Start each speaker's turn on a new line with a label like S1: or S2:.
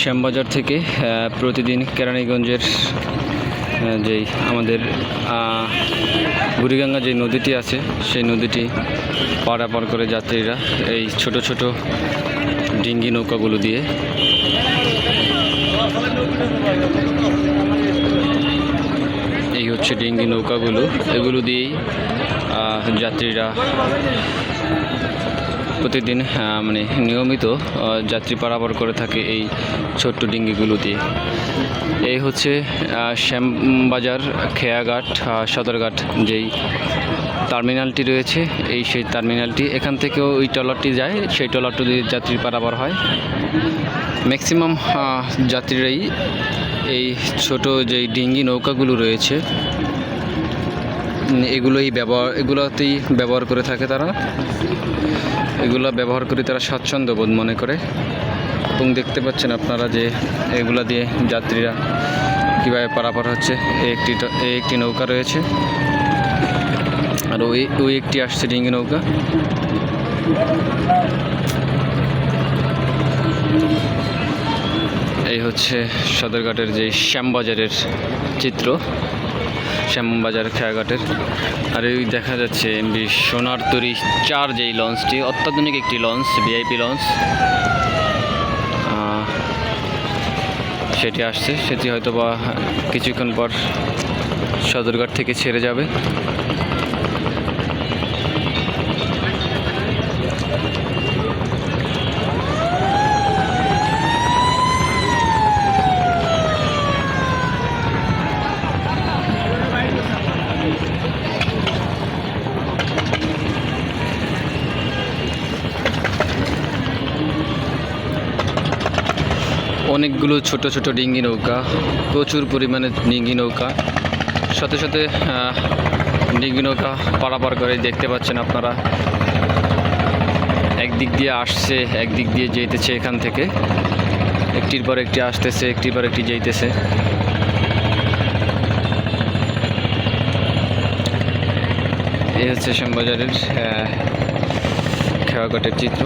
S1: শ্যামবাজার থেকে প্রতিদিন কেরানীগঞ্জের যেই আমাদের বুড়িগঙ্গা যে নদীটি আছে, সেই নদীটি পারাপার করে যাত্রীরা এই ছোট ছোট ডিঙ্গি নৌকাগুলো দিয়ে এই হচ্ছে ডিঙ্গি নৌকাগুলো। এগুলো দিয়েই যাত্রীরা প্রতিদিন মানে নিয়মিত যাত্রী পারাপার করে থাকে এই ছোট্ট ডিঙ্গিগুলো দিয়ে এই হচ্ছে শ্যামবাজার, খেয়াঘাট সদরঘাট যেই টার্মিনালটি রয়েছে, এই সেই টার্মিনালটি। এখান থেকেও ওই ট্রলারটি যায়, সেই ট্রলারটি দিয়ে যাত্রী পারাপার হয়। ম্যাক্সিমাম যাত্রীরাই এই ছোট যেই ডিঙ্গি নৌকাগুলো রয়েছে, এগুলোই ব্যবহার, এগুলোতেই ব্যবহার করে থাকে তারা। এগুলো ব্যবহার করে, তারা স্বাচ্ছন্দ্য বোধ মনে করে। এবং দেখতে পাচ্ছেন আপনারা যে এগুলা দিয়ে যাত্রীরা কীভাবে পারাপার হচ্ছে। এই একটি এই একটি নৌকা রয়েছে। আর ওই ওই একটি আসছে ডিঙ্গি নৌকা। এই হচ্ছে সদরঘাটের যে শ্যামবাজারের চিত্র। শ্যামবাজার খেয়াঘাটের। আর এই দেখা যাচ্ছে এমবি সোনার তরি চার যেই লঞ্চটি অত্যাধুনিক একটি লঞ্চ ভিআইপি লঞ্চ সেটি আসছে, সেটি হয়তো বা কিছুক্ষণ পর সদরঘাট থেকে ছেড়ে যাবে। অনেকগুলো ছোট ছোট ডিঙ্গি নৌকা, প্রচুর পরিমাণে ডিঙ্গি নৌকা। সাথে সাথে ডিঙ্গি নৌকা পারাপার করে দেখতে পাচ্ছেন আপনারা। একদিক দিয়ে আসছে, একদিক দিয়ে যেতেছে এখান থেকে। একটির পর একটি আসতেছে, একটির পর একটি যেতেছে। এই হচ্ছে শ্যামবাজারের খেয়াঘাটের চিত্র।